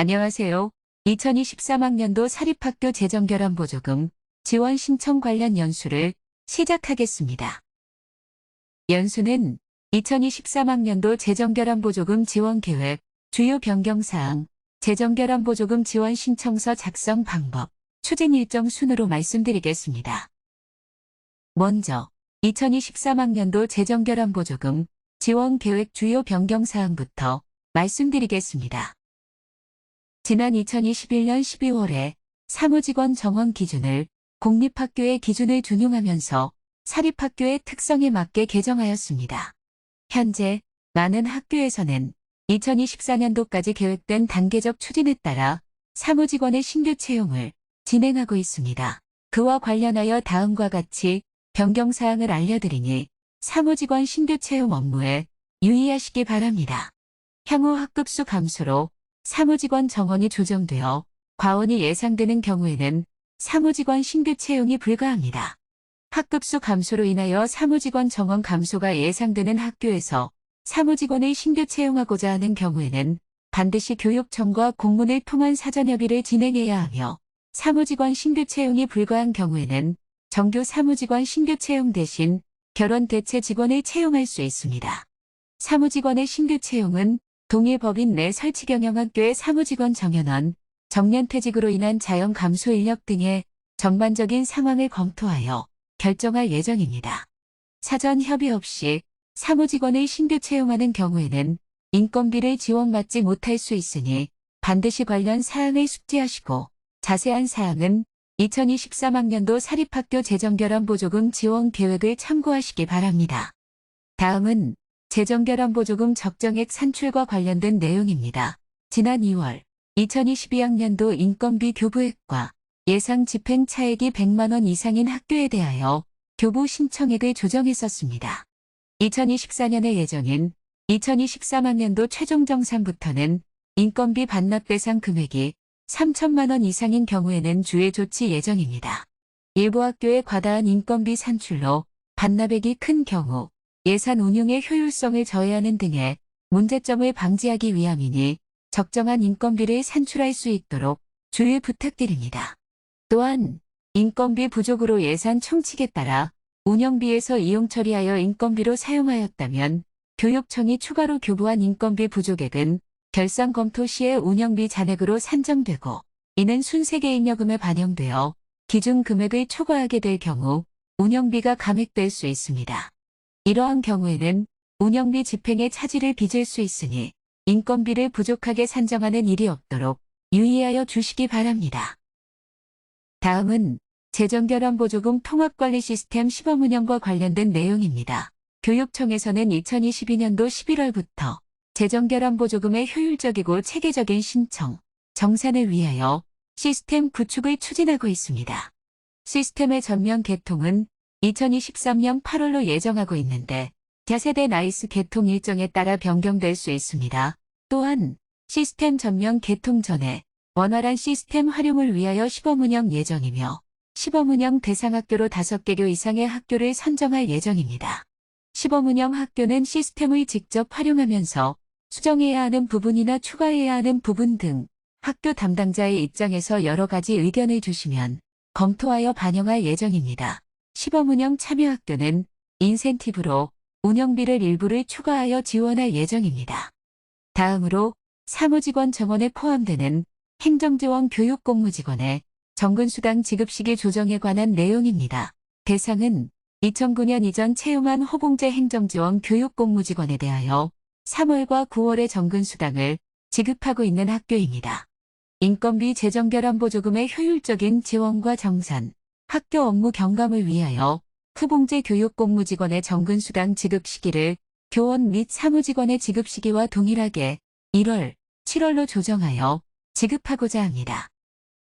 안녕하세요. 2023학년도 사립학교 재정결함 보조금 지원 신청 관련 연수를 시작하겠습니다. 연수는 2023학년도 재정결함 보조금 지원 계획, 주요 변경사항, 재정결함 보조금 지원 신청서 작성 방법, 추진 일정 순으로 말씀드리겠습니다. 먼저 2023학년도 재정결함 보조금 지원 계획 주요 변경사항부터 말씀드리겠습니다. 지난 2021년 12월에 사무직원 정원 기준을 공립학교의 기준을 준용하면서 사립학교의 특성에 맞게 개정하였습니다. 현재 많은 학교에서는 2024년도까지 계획된 단계적 추진에 따라 사무직원의 신규 채용을 진행하고 있습니다. 그와 관련하여 다음과 같이 변경사항을 알려드리니 사무직원 신규 채용 업무에 유의하시기 바랍니다. 향후 학급수 감소로 사무직원 정원이 조정되어 과원이 예상되는 경우에는 사무직원 신규 채용이 불가합니다. 학급수 감소로 인하여 사무직원 정원 감소가 예상되는 학교에서 사무직원을 신규 채용하고자 하는 경우에는 반드시 교육청과 공문을 통한 사전협의를 진행해야 하며 사무직원 신규 채용이 불가한 경우에는 정규 사무직원 신규 채용 대신 결혼 대체 직원을 채용할 수 있습니다. 사무직원의 신규 채용은 동일 법인 내 설치 경영학교의 사무직원 정연원, 정년퇴직으로 인한 자연 감소 인력 등의 전반적인 상황을 검토하여 결정할 예정입니다. 사전 협의 없이 사무직원을 신규 채용하는 경우에는 인건비를 지원받지 못할 수 있으니 반드시 관련 사항을 숙지하시고 자세한 사항은 2023학년도 사립학교 재정결함 보조금 지원 계획을 참고하시기 바랍니다. 다음은 재정결함보조금 적정액 산출과 관련된 내용입니다. 지난 2월 2022학년도 인건비 교부액과 예상 집행 차액이 100만 원 이상인 학교에 대하여 교부 신청액을 조정했었습니다. 2024년의 예정인 2023학년도 최종 정산부터는 인건비 반납 대상 금액이 3천만 원 이상인 경우에는 주의 조치 예정입니다. 일부 학교의 과다한 인건비 산출로 반납액이 큰 경우 예산 운용의 효율성을 저해하는 등의 문제점을 방지하기 위함이니 적정한 인건비를 산출할 수 있도록 주의 부탁드립니다. 또한 인건비 부족으로 예산 총칙에 따라 운영비에서 이용 처리하여 인건비로 사용하였다면 교육청이 추가로 교부한 인건비 부족액은 결산 검토 시에 운영비 잔액으로 산정되고 이는 순세계 인여금에 반영되어 기준 금액을 초과하게 될 경우 운영비가 감액될 수 있습니다. 이러한 경우에는 운영비 집행에 차질을 빚을 수 있으니 인건비를 부족하게 산정하는 일이 없도록 유의하여 주시기 바랍니다. 다음은 재정결함보조금 통합관리 시스템 시범 운영과 관련된 내용입니다. 교육청에서는 2022년도 11월부터 재정결함보조금의 효율적이고 체계적인 신청, 정산을 위하여 시스템 구축을 추진하고 있습니다. 시스템의 전면 개통은 2023년 8월로 예정하고 있는데 차세대 나이스 개통 일정에 따라 변경될 수 있습니다. 또한 시스템 전면 개통 전에 원활한 시스템 활용을 위하여 시범 운영 예정이며 시범 운영 대상 학교로 5개 교 이상의 학교를 선정할 예정입니다. 시범 운영 학교는 시스템을 직접 활용하면서 수정해야 하는 부분이나 추가해야 하는 부분 등 학교 담당자의 입장에서 여러 가지 의견을 주시면 검토하여 반영할 예정입니다. 시범운영 참여 학교는 인센티브로 운영비를 일부를 추가하여 지원할 예정입니다. 다음으로 사무직원 정원에 포함되는 행정지원 교육 공무직원의 정근수당 지급 시기 조정에 관한 내용입니다. 대상은 2009년 이전 채용한 호봉제 행정지원 교육 공무직원에 대하여 3월과 9월에 정근수당을 지급하고 있는 학교입니다. 인건비 재정결함 보조금의 효율적인 지원과 정산, 학교 업무 경감을 위하여 후봉제 교육 공무직원의 정근수당 지급 시기를 교원 및 사무직원의 지급 시기와 동일하게 1월, 7월로 조정하여 지급하고자 합니다.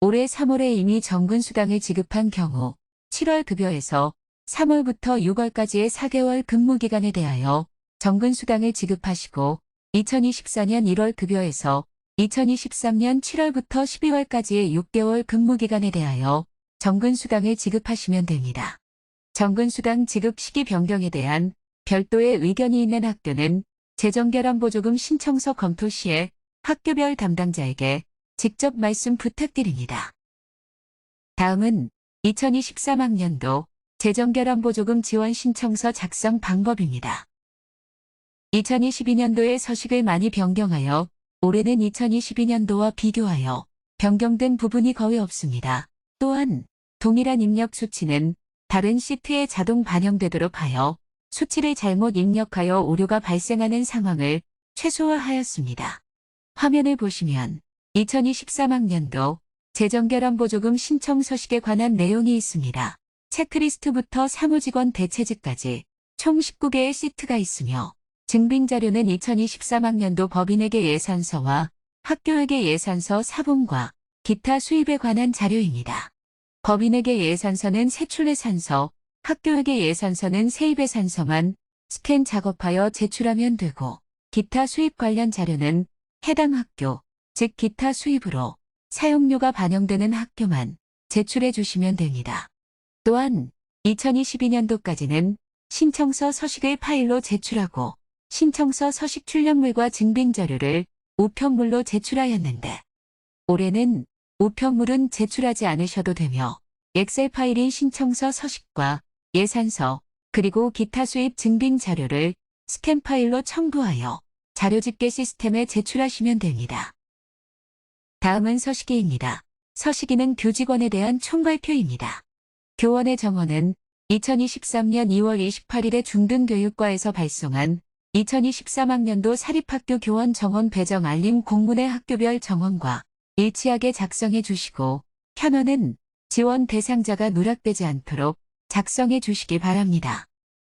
올해 3월에 이미 정근수당을 지급한 경우 7월 급여에서 3월부터 6월까지의 4개월 근무기간에 대하여 정근수당을 지급하시고 2024년 1월 급여에서 2023년 7월부터 12월까지의 6개월 근무기간에 대하여 정근수당을 지급하시면 됩니다. 정근수당 지급 시기 변경에 대한 별도의 의견이 있는 학교는 재정결함보조금 신청서 검토 시에 학교별 담당자에게 직접 말씀 부탁드립니다. 다음은 2023학년도 재정결함보조금 지원 신청서 작성 방법입니다. 2022년도에 서식을 많이 변경하여 올해는 2022년도와 비교하여 변경된 부분이 거의 없습니다. 또한 동일한 입력 수치는 다른 시트에 자동 반영되도록 하여 수치를 잘못 입력하여 오류가 발생하는 상황을 최소화하였습니다. 화면을 보시면 2023학년도 재정결함보조금 신청 서식에 관한 내용이 있습니다. 체크리스트부터 사무직원 대체직까지 총 19개의 시트가 있으며 증빙자료는 2023학년도 법인에게 예산서와 학교에게 예산서 사본과 기타 수입에 관한 자료입니다. 법인에게 예산서는 세출예산서, 학교에게 예산서는 세입예산서만 스캔 작업하여 제출하면 되고 기타 수입 관련 자료는 해당 학교, 즉 기타 수입으로 사용료가 반영되는 학교만 제출해 주시면 됩니다. 또한 2022년도까지는 신청서 서식을 파일로 제출하고 신청서 서식 출력물과 증빙 자료를 우편물로 제출하였는데 올해는 우편물은 제출하지 않으셔도 되며 엑셀 파일인 신청서 서식과 예산서 그리고 기타 수입 증빙 자료를 스캔 파일로 첨부하여 자료 집계 시스템에 제출하시면 됩니다. 다음은 서식기입니다. 서식기는 교직원에 대한 총발표입니다. 교원의 정원은 2023년 2월 28일에 중등교육과에서 발송한 2023학년도 사립학교 교원 정원 배정 알림 공문의 학교별 정원과 일치하게 작성해 주시고 현원은 지원 대상자가 누락되지 않도록 작성해 주시기 바랍니다.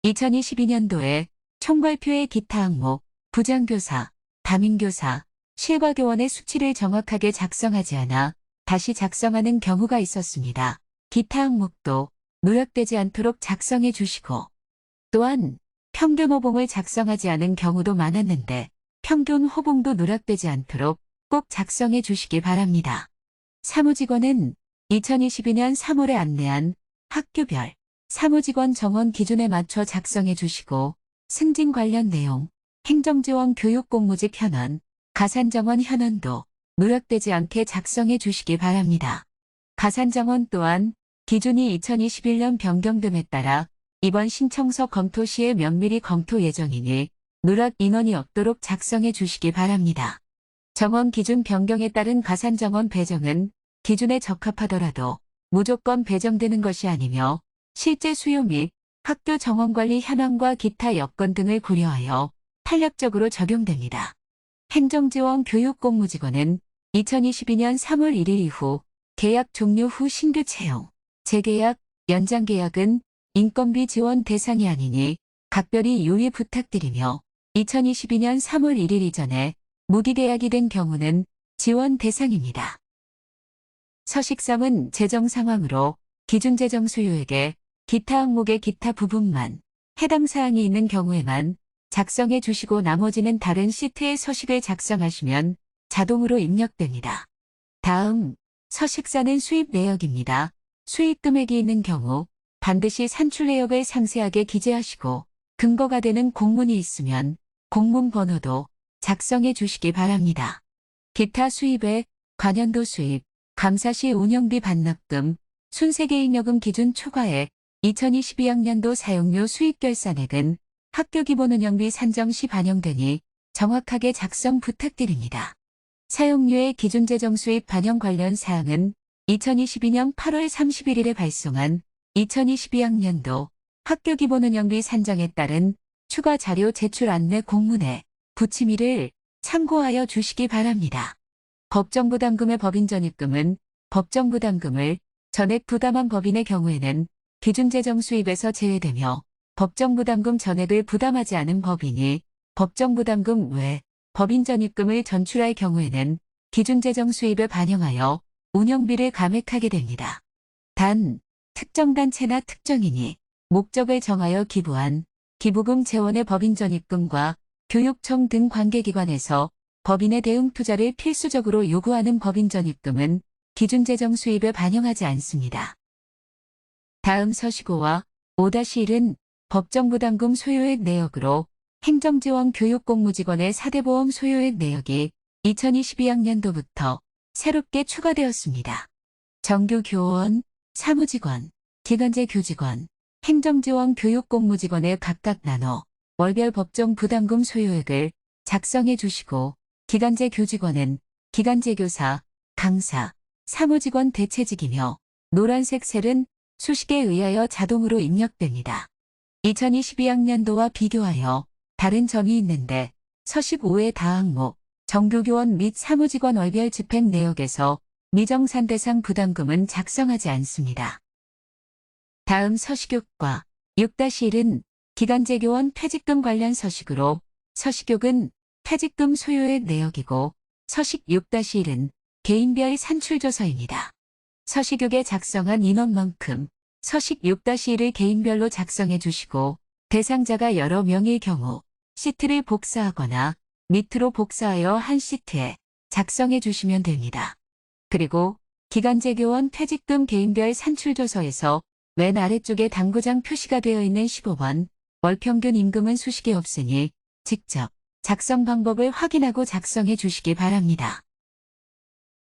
2022년도에 총발표의 기타 항목, 부장교사, 담임교사, 실과교원의 수치를 정확하게 작성하지 않아 다시 작성하는 경우가 있었습니다. 기타 항목도 누락되지 않도록 작성해 주시고 또한 평균 호봉을 작성하지 않은 경우도 많았는데 평균 호봉도 누락되지 않도록 꼭 작성해 주시기 바랍니다. 사무직원은 2022년 3월에 안내한 학교별 사무직원 정원 기준에 맞춰 작성해 주시고 승진 관련 내용, 행정지원 교육공무직 현원, 가산정원 현원도 누락되지 않게 작성해 주시기 바랍니다. 가산정원 또한 기준이 2021년 변경됨에 따라 이번 신청서 검토 시에 면밀히 검토 예정이니 누락 인원이 없도록 작성해 주시기 바랍니다. 정원 기준 변경에 따른 가산 정원 배정은 기준에 적합하더라도 무조건 배정되는 것이 아니며 실제 수요 및 학교 정원 관리 현황과 기타 여건 등을 고려하여 탄력적으로 적용됩니다. 행정지원 교육 공무직원은 2022년 3월 1일 이후 계약 종료 후 신규 채용, 재계약, 연장계약은 인건비 지원 대상이 아니니 각별히 유의 부탁드리며 2022년 3월 1일 이전에 무기계약이 된 경우는 지원 대상입니다. 서식삼은 재정 상황으로 기준 재정 수요에게 기타 항목의 기타 부분만 해당 사항이 있는 경우에만 작성해 주시고 나머지는 다른 시트의 서식을 작성하시면 자동으로 입력됩니다. 다음 서식사는 수입 내역입니다. 수입 금액이 있는 경우 반드시 산출 내역을 상세하게 기재하시고 근거가 되는 공문이 있으면 공문 번호도 작성해 주시기 바랍니다. 기타 수입에 관연도 수입, 감사시 운영비 반납금, 순세계인여금 기준 초과액, 2022학년도 사용료 수입 결산액은 학교 기본 운영비 산정 시 반영되니 정확하게 작성 부탁드립니다. 사용료의 기준 재정 수입 반영 관련 사항은 2022년 8월 31일에 발송한 2022학년도 학교 기본 운영비 산정에 따른 추가 자료 제출 안내 공문에 부치미를 참고하여 주시기 바랍니다. 법정부담금의 법인전입금은 법정부담금을 전액 부담한 법인의 경우에는 기준재정 수입에서 제외되며 법정부담금 전액을 부담하지 않은 법인이 법정부담금 외 법인전입금을 전출할 경우에는 기준재정 수입에 반영하여 운영비를 감액하게 됩니다. 단, 특정 단체나 특정인이 목적을 정하여 기부한 기부금 재원의 법인 전입금과 교육청 등 관계기관에서 법인의 대응 투자를 필수적으로 요구하는 법인 전입금은 기준 재정 수입에 반영하지 않습니다. 다음 서식어와 5-1은 법정부담금 소요액 내역으로 행정지원 교육공무직원의 사대보험 소요액 내역이 2022학년도부터 새롭게 추가되었습니다. 정규 교원, 사무직원, 기간제 교직원, 행정지원 교육공무직원에 각각 나눠 월별 법정 부담금 소요액을 작성해 주시고 기간제 교직원은 기간제 교사, 강사, 사무직원 대체직이며 노란색 셀은 수식에 의하여 자동으로 입력됩니다. 2022학년도와 비교하여 다른 점이 있는데 서식 5의 다항목, 정규교원 및 사무직원 월별 집행 내역에서 미정산 대상 부담금은 작성하지 않습니다. 다음 서식욕과 6-1은 기간제 교원 퇴직금 관련 서식으로 서식욕은 퇴직금 소요액 내역이고 서식 6-1은 개인별 산출조서입니다. 서식욕에 작성한 인원만큼 서식 6-1을 개인별로 작성해 주시고 대상자가 여러 명일 경우 시트를 복사하거나 밑으로 복사하여 한 시트에 작성해 주시면 됩니다. 그리고 기간제 교원 퇴직금 개인별 산출조서에서 맨 아래쪽에 당구장 표시가 되어 있는 15번 월 평균 임금은 수식이 없으니 직접 작성 방법을 확인하고 작성해 주시기 바랍니다.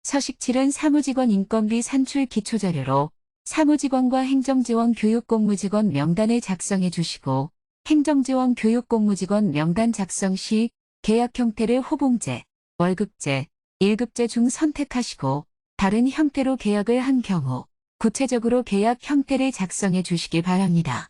서식 7은 사무직원 인건비 산출 기초자료로 사무직원과 행정지원 교육공무직원 명단을 작성해 주시고 행정지원 교육공무직원 명단 작성 시 계약 형태를 호봉제, 월급제, 일급제 중 선택하시고 다른 형태로 계약을 한 경우 구체적으로 계약 형태를 작성해 주시기 바랍니다.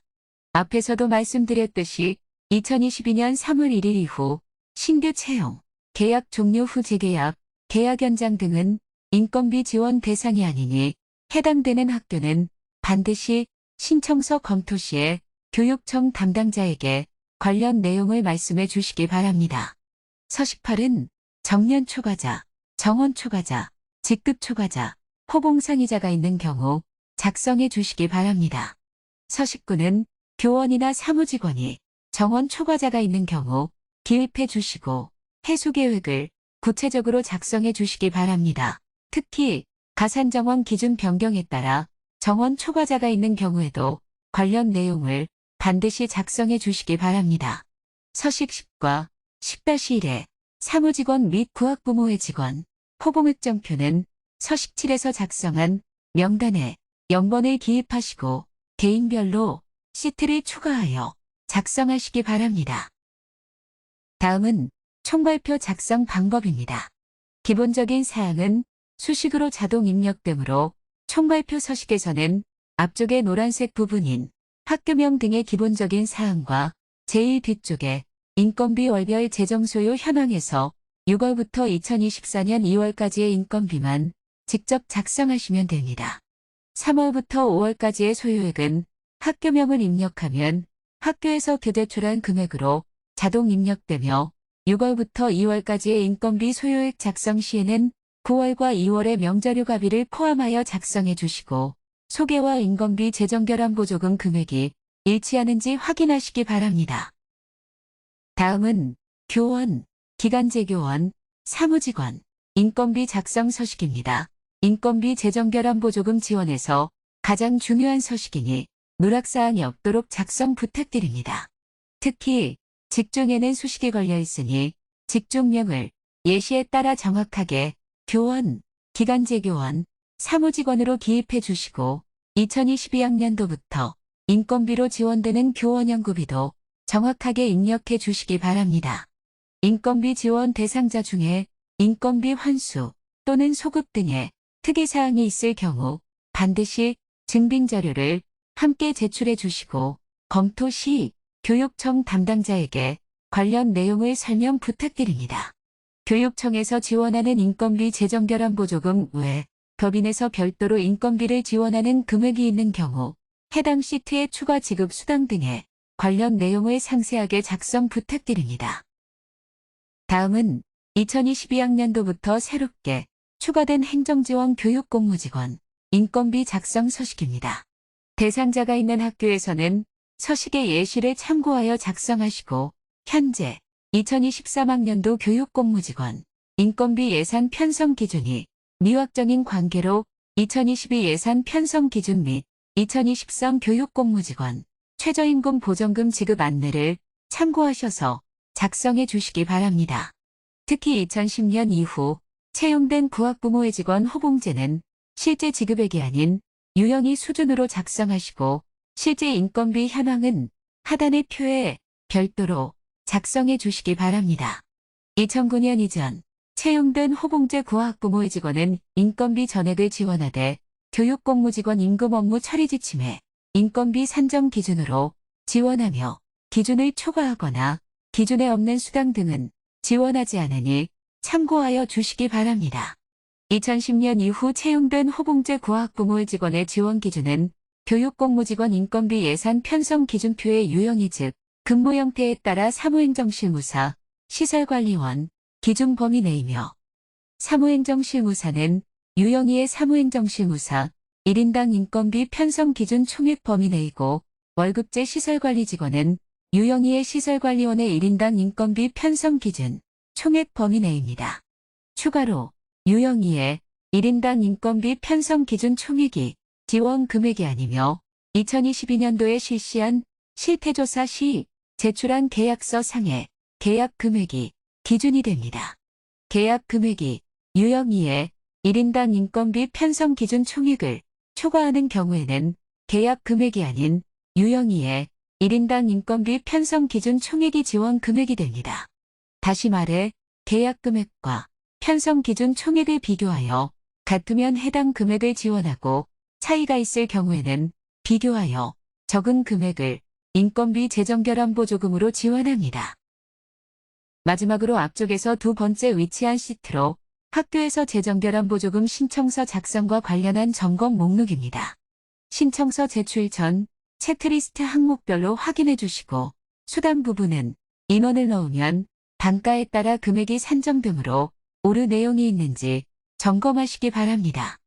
앞에서도 말씀드렸듯이 2022년 3월 1일 이후 신규 채용, 계약 종료 후 재계약, 계약 연장 등은 인건비 지원 대상이 아니니 해당되는 학교는 반드시 신청서 검토 시에 교육청 담당자에게 관련 내용을 말씀해 주시기 바랍니다. 서식 8은 정년 초과자, 정원 초과자, 직급 초과자, 호봉 상의자가 있는 경우 작성해 주시기 바랍니다. 서식 9는 교원이나 사무직원이 정원 초과자가 있는 경우 기입해 주시고 해수 계획을 구체적으로 작성해 주시기 바랍니다. 특히 가산 정원 기준 변경에 따라 정원 초과자가 있는 경우에도 관련 내용을 반드시 작성해 주시기 바랍니다. 서식 10과 10-1에 사무직원 및 구학부모의 직원, 포봉획정표는 서식 7에서 작성한 명단에 0번을 기입하시고 개인별로 시트를 추가하여 작성하시기 바랍니다. 다음은 총발표 작성 방법입니다. 기본적인 사항은 수식으로 자동 입력되므로 총발표 서식에서는 앞쪽의 노란색 부분인 학교명 등의 기본적인 사항과 제일 뒤쪽에 인건비 월별 재정소요 현황에서 6월부터 2024년 2월까지의 인건비만 직접 작성하시면 됩니다. 3월부터 5월까지의 소요액은 학교명을 입력하면 학교에서 교대출한 금액으로 자동 입력되며 6월부터 2월까지의 인건비 소요액 작성 시에는 9월과 2월의 명자료가비를 포함하여 작성해 주시고 소개와 인건비 재정결함 보조금 금액이 일치하는지 확인하시기 바랍니다. 다음은 교원, 기간제 교원, 사무직원, 인건비 작성 서식입니다. 인건비 재정결함 보조금 지원에서 가장 중요한 서식이니 누락사항이 없도록 작성 부탁드립니다. 특히 직종에는 수식이 걸려 있으니 직종명을 예시에 따라 정확하게 교원, 기간제 교원, 사무직원으로 기입해 주시고 2022학년도부터 인건비로 지원되는 교원 연구비도 정확하게 입력해 주시기 바랍니다. 인건비 지원 대상자 중에 인건비 환수 또는 소급 등의 특이사항이 있을 경우 반드시 증빙 자료를 함께 제출해 주시고 검토 시 교육청 담당자에게 관련 내용을 설명 부탁드립니다. 교육청에서 지원하는 인건비 재정결함 보조금 외 법인에서 별도로 인건비를 지원하는 금액이 있는 경우 해당 시트의 추가 지급 수당 등의 관련 내용을 상세하게 작성 부탁드립니다. 다음은 2022학년도부터 새롭게 추가된 행정지원 교육공무직원 인건비 작성 서식입니다. 대상자가 있는 학교에서는 서식의 예시를 참고하여 작성하시고 현재 2023학년도 교육공무직원 인건비 예산 편성 기준이 미확정인 관계로 2022 예산 편성 기준 및 2023 교육공무직원 최저임금 보정금 지급 안내를 참고하셔서 작성해 주시기 바랍니다. 특히 2010년 이후 채용된 구학부모의 직원 호봉제는 실제 지급액이 아닌 유형이 수준으로 작성하시고 실제 인건비 현황은 하단의 표에 별도로 작성해 주시기 바랍니다. 2009년 이전 채용된 호봉제 구학부모의 직원은 인건비 전액을 지원하되 교육공무직원 임금 업무 처리 지침에 인건비 산정 기준으로 지원하며 기준을 초과하거나 기준에 없는 수당 등은 지원하지 않으니 참고하여 주시기 바랍니다. 2010년 이후 채용된 호봉제 구학부모의 직원의 지원 기준은 교육공무직원 인건비 예산 편성 기준표의 유형이 즉 근무 형태에 따라 사무행정실무사, 시설관리원, 기준 범위 내이며 사무행정실무사는 유형이의 사무행정실무사 1인당 인건비 편성 기준 총액 범위 내이고 월급제 시설관리 직원은 유형이의 시설관리원의 1인당 인건비 편성 기준 총액 범위 내입니다. 추가로 유형이의 1인당 인건비 편성 기준 총액이 지원 금액이 아니며 2022년도에 실시한 실태조사 시 제출한 계약서 상의 계약 금액이 기준이 됩니다. 계약 금액이 유형이의 1인당 인건비 편성 기준 총액을 초과하는 경우에는 계약 금액이 아닌 유형이의 1인당 인건비 편성 기준 총액이 지원 금액이 됩니다. 다시 말해 계약 금액과 편성 기준 총액을 비교하여 같으면 해당 금액을 지원하고 차이가 있을 경우에는 비교하여 적은 금액을 인건비 재정결함 보조금으로 지원합니다. 마지막으로 앞쪽에서 두 번째 위치한 시트로 학교에서 재정결함 보조금 신청서 작성과 관련한 점검 목록입니다. 신청서 제출 전 체크리스트 항목별로 확인해 주시고 수당 부분은 인원을 넣으면 단가에 따라 금액이 산정되므로 오류 내용이 있는지 점검하시기 바랍니다.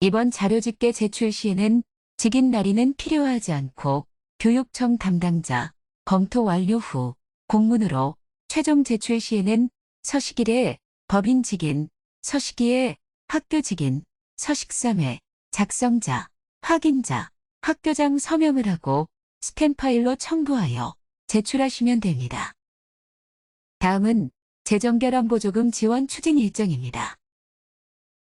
이번 자료집계 제출 시에는 직인 날인은 필요하지 않고 교육청 담당자 검토 완료 후 공문으로 최종 제출 시에는 서식일에 법인 직인, 서식기에 학교 직인, 서식삼에 작성자, 확인자, 학교장 서명을 하고 스캔 파일로 첨부하여 제출하시면 됩니다. 다음은 재정결함 보조금 지원 추진 일정입니다.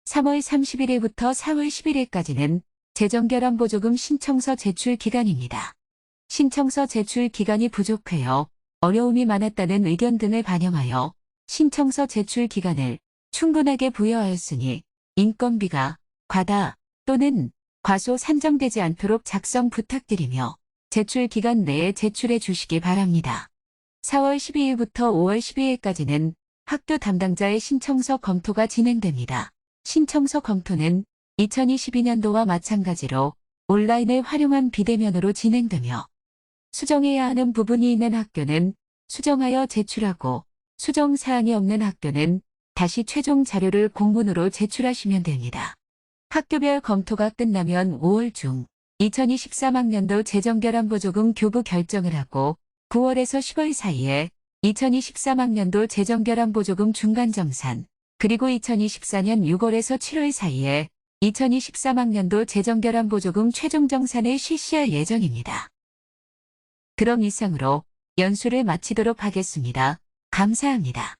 3월 31일부터 4월 11일까지는 재정결함 보조금 신청서 제출 기간입니다. 신청서 제출 기간이 부족하여 어려움이 많았다는 의견 등을 반영하여 신청서 제출 기간을 충분하게 부여하였으니 인건비가 과다 또는 과소 산정되지 않도록 작성 부탁드리며 제출 기간 내에 제출해 주시기 바랍니다. 4월 12일부터 5월 12일까지는 학교 담당자의 신청서 검토가 진행됩니다. 신청서 검토는 2022년도와 마찬가지로 온라인을 활용한 비대면으로 진행되며 수정해야 하는 부분이 있는 학교는 수정하여 제출하고 수정 사항이 없는 학교는 다시 최종 자료를 공문으로 제출하시면 됩니다. 학교별 검토가 끝나면 5월 중 2023학년도 재정결함 보조금 교부 결정을 하고 9월에서 10월 사이에 2023학년도 재정결함 보조금 중간정산 그리고 2024년 6월에서 7월 사이에 2023학년도 재정결함 보조금 최종정산을 실시할 예정입니다. 그럼 이상으로 연수를 마치도록 하겠습니다. 감사합니다.